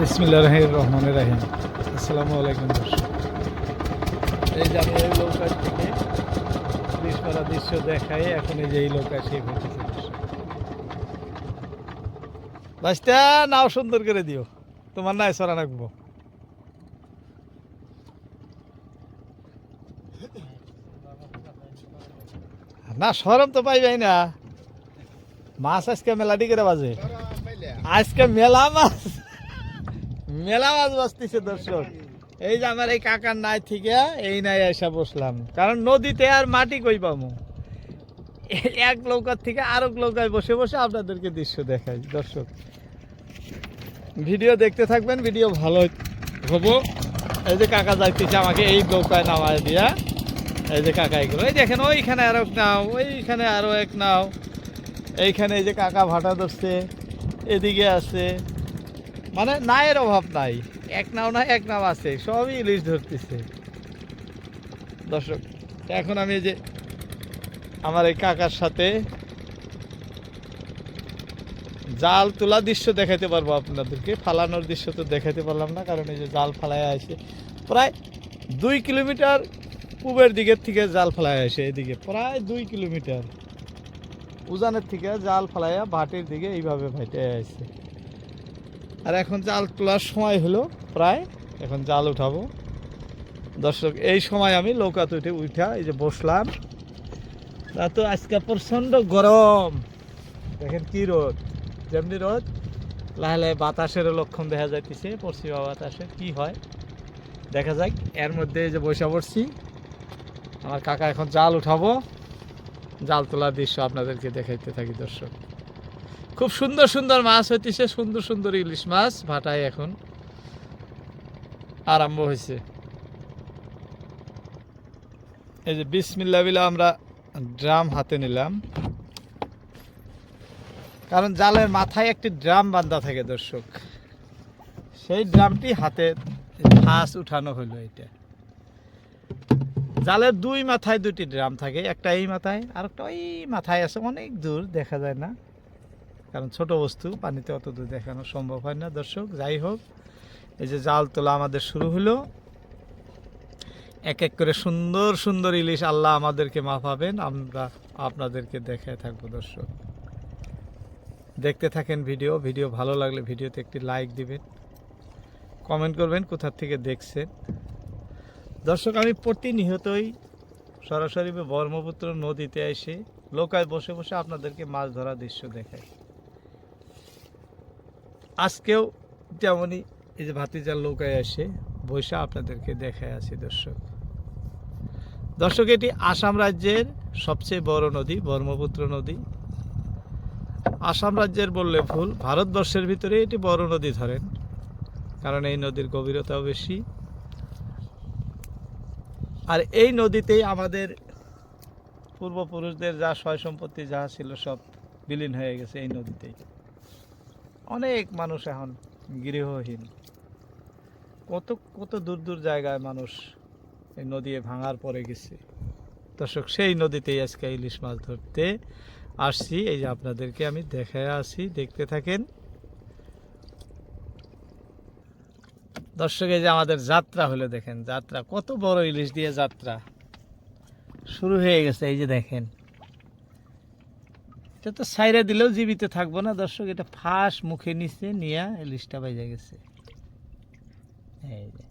বিসমিল্লা রহিম রহমান রাহিম আসসালামু আলাইকুম দর্শক। এই থেকে করা দৃশ্য এখন এই যে এই সেই বাসটা নাও সুন্দর করে দিও। তোমার নাই সরা রাখব না, সরম তো পাইবাই না। মাছ আজকে মেলা করে বাজে। আজকে মেলা মাছ। মেলা মাছ বাঁচতেছে দর্শক। এই যে আমার এই কাকার নাই থেকে, এই নাই এসে বসলাম। কারণ নদীতে আর মাটি কই পাবো এক নৌকার থেকে আরেক নৌকায় বসে বসে আপনাদেরকে দৃশ্য দেখাই, দর্শক। ভিডিও দেখতে থাকবেন, ভিডিও ভালো হব। এই যে কাকা যাইতেছে আমাকে এই নৌকায় নামায় দিয়া। এই যে কাকা এগুলো। এই দেখেন, ওইখানে আরও এক নাও, ওইখানে আরও এক নাও। এইখানে এই যে কাকা ভাটা ধরছে, এদিকে আছে। মানে নায়ের অভাব নাই। এক নাও না, এক নাও আছে, সবই ইলিশ ধরতেছে। দর্শক, এখন আমি যে আমার এই কাকার সাথে জাল তোলা দৃশ্য দেখাতে পারব আপনাদেরকে। ফালানোর দৃশ্য তো দেখাতে পারলাম না, কারণ এই যে জাল ফালায় আসে প্রায় দুই কিলোমিটার পূবের দিকের থেকে জাল ফালায় আসে এদিকে, প্রায় দুই কিলোমিটার। উজানের থেকে জাল ফালাইয়া ভাটির দিকে এইভাবে ভাইটে আসছে আর এখন জাল তোলার সময় হলো প্রায়। এখন জাল উঠাবো। দর্শক, এই সময় আমি নৌকাতে উঠে উঠা এই যে বসলাম। তা তো আজকে প্রচণ্ড গরম। দেখেন কি রোদ। যেমনি রোদ, লাহে লাহে বাতাসেরও লক্ষণ দেখা যাইতেছে, পশ্চিমা বাতাসে। কি হয়? দেখা যাক। এর মধ্যে এই যে বসে পড়ছি। আমার কাকা এখন জাল উঠাবো। জাল তোলার দৃশ্য আপনাদেরকে দেখাইতে থাকি, দর্শক। খুব সুন্দর সুন্দর মাছ হইতেছে, সুন্দর সুন্দর ইলিশ মাছ ভাটায় এখন আরম্ভ হয়েছে এই যে বিসমিল্লা বিলা আমরা ড্রাম হাতে নিলাম। কারণ জালের মাথায় একটি ড্রাম বান্ধা থাকে দর্শক। সেই ড্রামটি হাতে ফাঁস উঠানো হলো এটা জালের দুই মাথায় দুটি ড্রাম থাকে, একটা এই মাথায় আর একটা ওই মাথায় আছে, অনেক দূর, দেখা যায় না। কারণ ছোট বস্তু, পানিতে অত দূর দেখানো সম্ভব হয় না। দর্শক, যাই হোক, এই যে জাল তোলা আমাদের শুরু হলো। এক এক করে সুন্দর সুন্দর ইলিশ আল্লাহ আমাদেরকে মাফাবেন। আমরা আপনাদেরকে দেখায় থাকব, দর্শক। দেখতে থাকেন ভিডিও। ভিডিও ভালো লাগলে ভিডিওতে একটি লাইক দিবেন। কমেন্ট করবেন কোথা থেকে দেখছেন। দর্শক, আমি প্রতিনিয়তই সরাসরি ব্রহ্মপুত্র নদীতে এসে লোকায় বসে বসে আপনাদেরকে মাছ ধরা দৃশ্য দেখাই। আজকেও তেমনই এই যে ভাতিজার নৌকায় আসে বসে আপনাদেরকে দেখায় আছি, দর্শক। দর্শক, এটি আসাম রাজ্যের সবচেয়ে বড় নদী, ব্রহ্মপুত্র নদী। আসাম রাজ্যের বললে ভুল, ভারতবর্ষের ভিতরে এটি বড় নদী ধরেন, কারণ এই নদীর গভীরতাও বেশি। আর এই নদীতেই আমাদের পূর্বপুরুষদের যা সয় সম্পত্তি যা ছিল সব বিলীন হয়ে গেছে এই নদীতেই। অনেক মানুষ এখন গৃহহীন। কত কত দূর দূর জায়গায় মানুষ এই নদী ভাঙার পরে গেছে। দর্শক, সেই নদীতেই আজকে ইলিশ মাছ ধরতে আসছি। এই যে আপনাদেরকে আমি দেখে আসি দেখতে থাকেন। দর্শক, এই যে আমাদের যাত্রা হলো, দেখেন, যাত্রা, কত বড় ইলিশ দিয়ে যাত্রা। শুরু হয়ে গেছে, এই যে দেখেন। এটা তো সাইরা দিলেও জীবিত থাকব না, দর্শক, এটা ফাঁস মুখে নিচে নিয়ে ইলিশটা বাইজে গেছে। এই যে।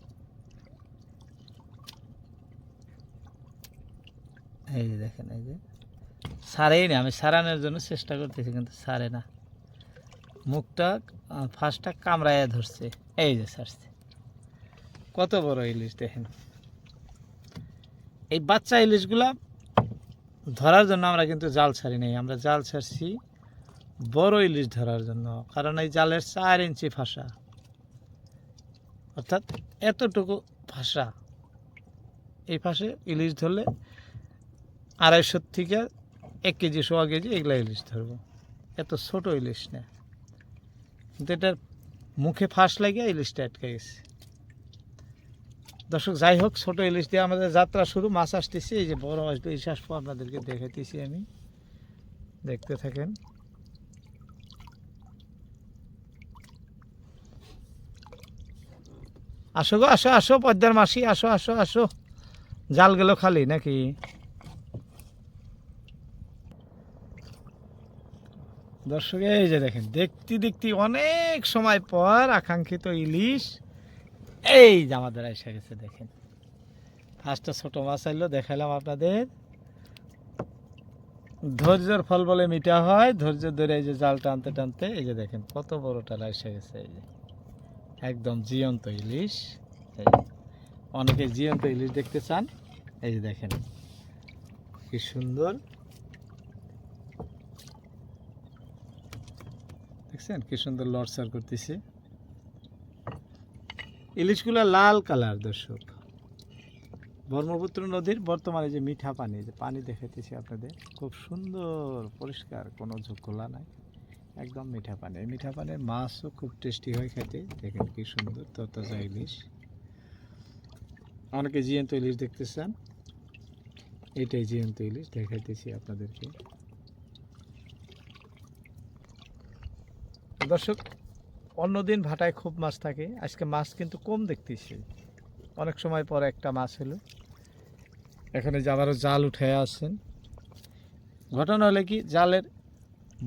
এই যে দেখেন, এই যে। সারেই না, আমি সারানোর জন্য চেষ্টা করতেছি, কিন্তু সারে না। মুখটা ফাঁসটা কামড়াইয়া ধরছে। এই যে সারছে। কত বড় ইলিশ দেখেন। এই বাচ্চা ইলিশগুলা ধরার জন্য আমরা কিন্তু জাল ছাড়ি নাই। আমরা জাল ছাড়ছি বড় ইলিশ ধরার জন্য, কারণ এই জালের চার ইঞ্চি ফাঁসা অর্থাৎ এতটুকু ফাঁসা এই ফাঁসে ইলিশ ধরলে আড়াইশো থেকে এক কেজি, সোয়া কেজি এগুলা ইলিশ ধরবো। এত ছোট ইলিশ না। কিন্তু এটার মুখে ফাঁস লাগিয়ে ইলিশটা আটকে গেছে। দর্শক, যাই হোক, ছোট ইলিশ দিয়ে আমাদের যাত্রা শুরু। মাছ আসতেছি, এই যে বড় আসবে ইলিশ আসব, আপনাদেরকে দেখাইতেছি আমি। দেখতে থাকেন। আসো গো, আসো আসো, পদ্মার মাসি, আসো আসো আসো। জাল গেল খালি নাকি? দর্শক, এই যে দেখেন, দেখতে দেখতে অনেক সময় পর আকাঙ্ক্ষিত ইলিশ এই যে আমাদের এসে গেছে, দেখেন। ফার্স্টটা ছোট মাছ আইলো দেখালাম আপনাদের। ধৈর্যের ফল বলে মিঠা হয়, ধৈর্য ধরে এই যে জাল টানতে টানতে, এই যে দেখেন, কত বড়টা এসে গেছে, এই যে। একদম জিয়ন্ত ইলিশ অনেকে জিয়ন্ত ইলিশ দেখতে চান, এই যে দেখেন, কি সুন্দর। দেখছেন, কি সুন্দর লড়সার করতেছে। ইলিশগুলো লাল কালার, দর্শক। ব্রহ্মপুত্র নদীর বর্তমানে যে মিঠা পানি, যে পানি দেখাইতেছি আপনাদের, খুব সুন্দর, পরিষ্কার, কোনো ঝোঁকলা নাই। একদম মিঠা পানি। মিঠা পানির মাছও খুব টেস্টি হয় খেতে। দেখেন কি সুন্দর, তরতাজা ইলিশ। অনেকে জিয়ন্ত ইলিশ দেখতে চান এটাই জিয়ন্ত ইলিশ, দেখাইতেছি আপনাদেরকে। দর্শক অন্যদিন ভাটায় খুব মাছ থাকে। আজকে মাছ কিন্তু কম দেখতেছি। অনেক সময় পর একটা মাছ হলো। এখানে যে আবারও জাল উঠে আসছেন। ঘটনা হলে কি, জালের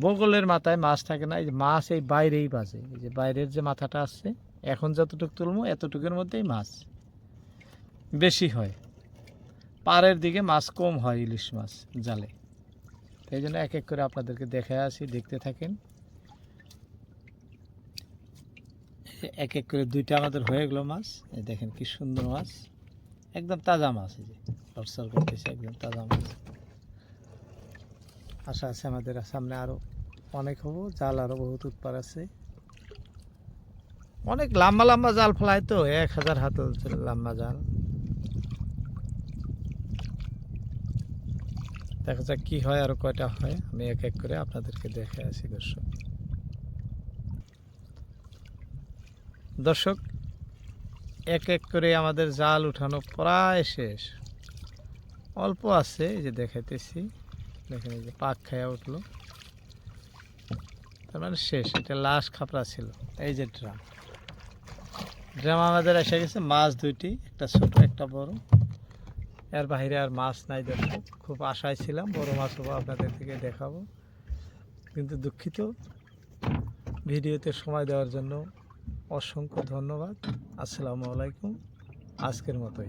বগলের মাথায় মাছ থাকে না। এই যে মাছ এই বাইরেই বাজে। এই যে বাইরের যে মাথাটা আসছে, এখন যতটুকু তুলবো, এতটুকুর মধ্যেই মাছ বেশি হয়। পাড়ের দিকে মাছ কম হয় ইলিশ মাছ জালে। সেই জন্য এক এক করে আপনাদেরকে দেখে আসি, দেখতে থাকেন। এক এক করে দুইটা আমাদের হয়ে গেলো মাছ। এই দেখেন কি সুন্দর মাছ। একদম তাজা মাছ এই যে লটসর করতেছে একদম তাজা মাছ। আশা আছে আমাদের সামনে আরও অনেক হব, জাল আরও বহুত উৎপার আছে। অনেক লম্বা লম্বা জাল ফেলায় তো, এক হাজার হাত লম্বা জাল। দেখা যাক কি হয় আর কয়টা হয়, আমি এক এক করে আপনাদেরকে দেখে আসি দর্শক। দর্শক, এক এক করে আমাদের জাল উঠানো প্রায় শেষ। অল্প আছে, এই যে দেখাইতেছি। দেখেন যে পাক খায়া উঠল। তার মানে শেষ, এটা লাস্ট খাপড়া ছিল। এই যে ড্রাম। ড্রাম আমাদের এসে গেছে, মাছ দুইটি, একটা ছোট, একটা বড়। এর বাইরে আর মাছ নাই দেখো। খুব আশায় ছিলাম, বড় মাছ হব আপনাদের থেকে দেখাবো। কিন্তু দুঃখিত, ভিডিওতে সময় দেওয়ার জন্য অসংখ্য ধন্যবাদ। আসসালামু আলাইকুম। আজকের মতো